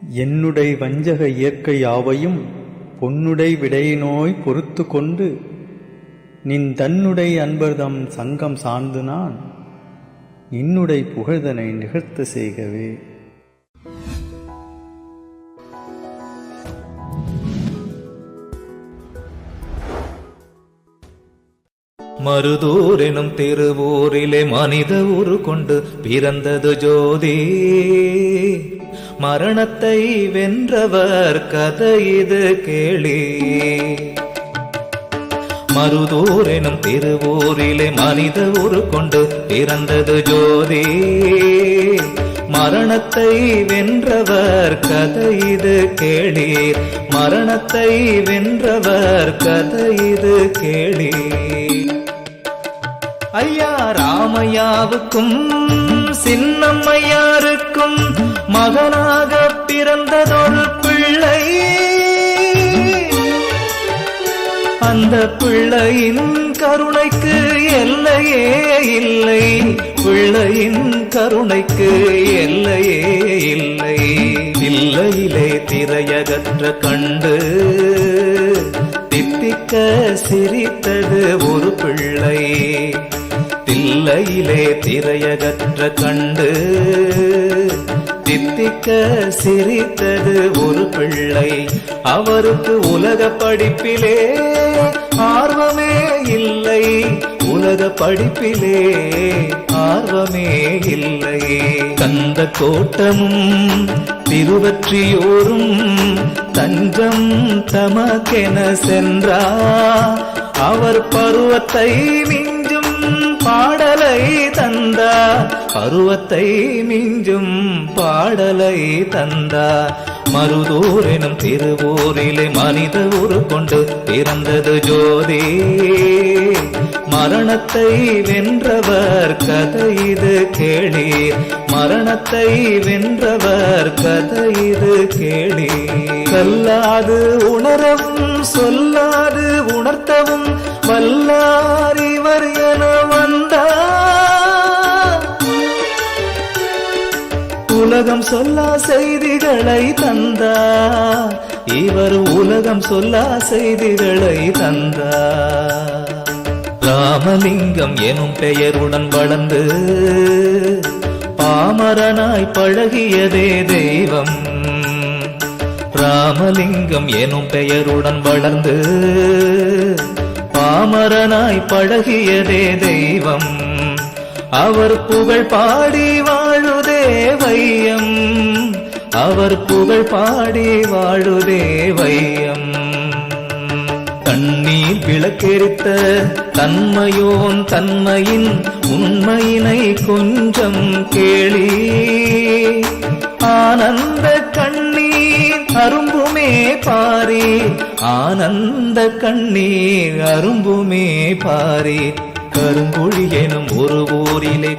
என்னுடை வஞ்சக இயற்கை யாவையும் பொன்னுடை விடையினோய் பொறுத்து கொண்டு நின் தன்னுடை அன்பர்தம் சங்கம் சார்ந்து நான் இன்னுடை புகழ்தனை நிகழ்த்த செய்கவே. மருதூர் எனும் திருவூரிலே மனித ஊரு கொண்டு பிறந்தது ஜோதி. மரணத்தை வென்றவர் கதை இது கேளி. மருதூர் எனும் திருவூரிலே மனித ஊரு கொண்டு பிறந்தது ஜோதி. மரணத்தை வென்றவர் கதை இது கேளீர். மரணத்தை வென்றவர் கதை இது கேளீர். ஐயா ராமையாவுக்கும் சின்னம்மையாருக்கும் மகனாக பிறந்ததொரு பிள்ளை. அந்த பிள்ளையின் கருணைக்கு எல்லையே இல்லை. பிள்ளையின் கருணைக்கு எல்லையே இல்லை. இல்லையிலே திரையகற்ற கண்டு தித்திக்க சிரித்தது ஒரு பிள்ளை. தில்லையிலே திரையகற்ற கண்டு தித்திக்க சிரித்தது ஒரு பிள்ளை. அவருக்கு உலக படிப்பிலே ஆர்வமே இல்லை. உலக படிப்பிலே ஆர்வமே இல்லை. கந்த கோட்டமும் திருவற்றியோரும் தஞ்சம் தமக்கென சென்றார் அவர் பருவத்தை மிஞ்சும் பாடலை தந்தா பருவத்தை மிஞ்சும் பாடலை தந்தா மருதூர் எனும் திருவூரிலே மனித ஊரு கொண்டு பிறந்தது ஜோதி. மரணத்தை வென்றவர் கதை இது கேளீர். மரணத்தை வென்றவர் கதை இது கேளீர். கல்லாது உணரும் சொல் உலகம் சொல்லா செய்திகளை தந்தார் இவர் உலகம் சொல்லா செய்திகளை தந்தார் ராமலிங்கம் எனும் பெயருடன் வளர்ந்து பாமரனாய் பழகியதே தெய்வம். ராமலிங்கம் எனும் பெயருடன் வளர்ந்து பாமரனாய் பழகியதே தெய்வம். அவர் புகழ் பாடி வாழும் வையம் அவர் புகழ் பாடி வாழுதே வையம். கண்ணீர் விளக்கெரித்த தன்மையோன் தன்மையின் உண்மையினை கொஞ்சம் கேளி. ஆனந்த கண்ணீர் அரும்புமே பாரி. ஆனந்த கண்ணீர் அரும்புமே பாரி. கருங்குழி எனும் ஒரு ஊரிலே